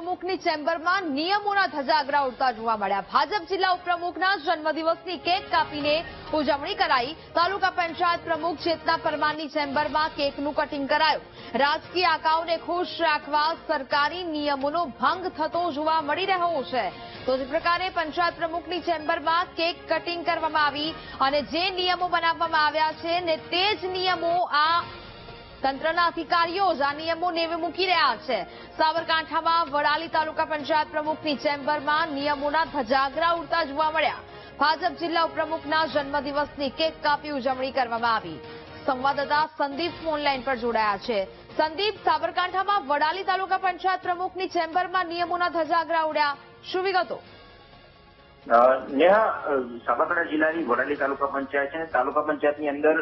પ્રમુખની ચેમ્બરમાં નિયમોના ધજાગરા ઉડતા જોવા મળ્યા. ભાજપ જિલ્લા ઉપપ્રમુખના જન્મદિવસની કેક કાપીને ઉજવણી કરાઈ. તાલુકા પંચાયત પ્રમુખ ચેતના પરમારની ચેમ્બરમાં કેકનું કટિંગ કરાયું. રાજકીય આકાઓને ખુશ રાખવા સરકારી નિયમોનો ભંગ થતો જોવા મળી રહ્યો છે. તો જે પ્રકારે પંચાયત પ્રમુખની ચેમ્બરમાં કેક કટિંગ કરવામાં આવી અને જે નિયમો બનાવવામાં આવ્યા છે ને તે જ નિયમો આ તંત્રના અધિકારીઓ જ આ નિયમો નેવે મૂકી રહ્યા છે. સાબરકાંઠામાં વડાલી તાલુકા પંચાયત પ્રમુખની ચેમ્બરમાં નિયમોના ધજાગરા ઉડતા જોવા મળ્યા. ભાજપ જિલ્લા ઉપપ્રમુખના જન્મદિવસની કેક કાપી ઉજવણી કરવામાં આવી. સંવાદદાતા સંદીપ ફોનલાઈન પર જોડાયા છે. સંદીપ સાબરકાંઠામાં વડાલી તાલુકા પંચાયત પ્રમુખની ચેમ્બરમાં નિયમોના ધજાગરા ઉડ્યા. શું વિગતો? નેહા સાબરકાંઠા જિલ્લાની વડાલી તાલુકા પંચાયત છે તાલુકા પંચાયતની અંદર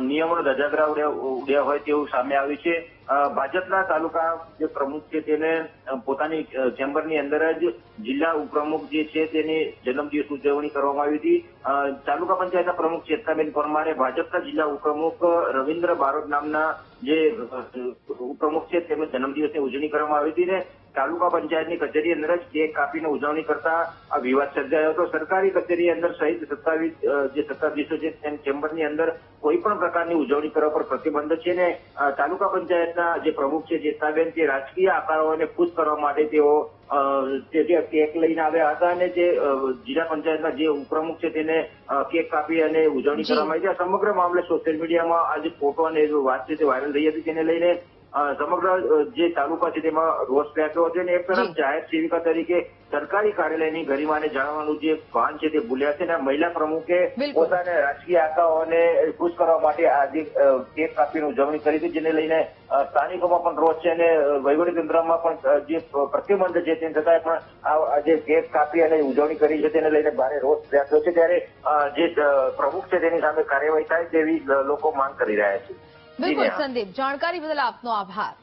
નિયમો ધજાગરા ઉડ્યા હોય તેવું સામે આવ્યું છે. ભાજપના તાલુકા જે પ્રમુખ છે તેને પોતાની ચેમ્બરની અંદર જ જિલ્લા ઉપપ્રમુખ જે છે તેની જન્મદિવસ ઉજવણી કરવામાં આવી હતી. તાલુકા પંચાયતના પ્રમુખ ચેતનાબેન પરમારે, ભાજપના જિલ્લા ઉપપ્રમુખ રવિન્દ્ર બારોટ નામના જે ઉપપ્રમુખ છે તેમની જન્મદિવસની ઉજવણી કરવામાં આવી હતી ને તાલુકા પંચાયતની કચેરી અંદર જ કેક કાપીને ઉજવણી કરતા આ વિવાદ સર્જાયો હતો. સરકારી કચેરી અંદર સહિત સત્તાવીસ જે સત્તાધીશો છે તેમ ચેમ્બરની અંદર કોઈ પણ પ્રકારની ઉજવણી કરવા પર પ્રતિબંધ છે ને તાલુકા તાલુકા પંચાયતના જે પ્રમુખ છે જેતાબેન તે રાજકીય આકારોને ખુશ કરવા માટે તેઓ જે કેક લઈને આવ્યા હતા અને જે જિલ્લા પંચાયતના જે ઉપપ્રમુખ છે તેને કેક કાપી અને ઉજવણી કરવામાં આવી હતી આ સમગ્ર મામલે સોશિયલ મીડિયામાં આ જે ફોટો અને વાત છે તે વાયરલ થઈ હતી. તેને લઈને સમગ્ર જે તાલુકા છે તેમાં રોષ વ્યાપ્યો હતો અને એક તરફ જાહેર સેવિકા તરીકે સરકારી કાર્યાલયની ગરિમાને જાણવાનું જે ભાન છે તે ભૂલ્યા છે અને મહિલા પ્રમુખે. પોતાને રાજકીય આકાઓને ખુશ કરવા માટે આજે કેક કાપીને ઉજવણી કરી હતી જેને લઈને સ્થાનિકોમાં પણ રોષ છે અને વહીવટીતંત્રમાં પણ જે પ્રતિબંધ છે તેમ છતાંય પણ આ જે કેક કાપી અને ઉજવણી કરી છે તેને લઈને ભારે રોષ વ્યાપ્યો છે. ત્યારે જે પ્રમુખ છે તેની સામે કાર્યવાહી થાય તેવી લોકો માંગ કરી રહ્યા છે. બિલકુલ સંદીપ જાણકારી બદલ આપનો આભાર.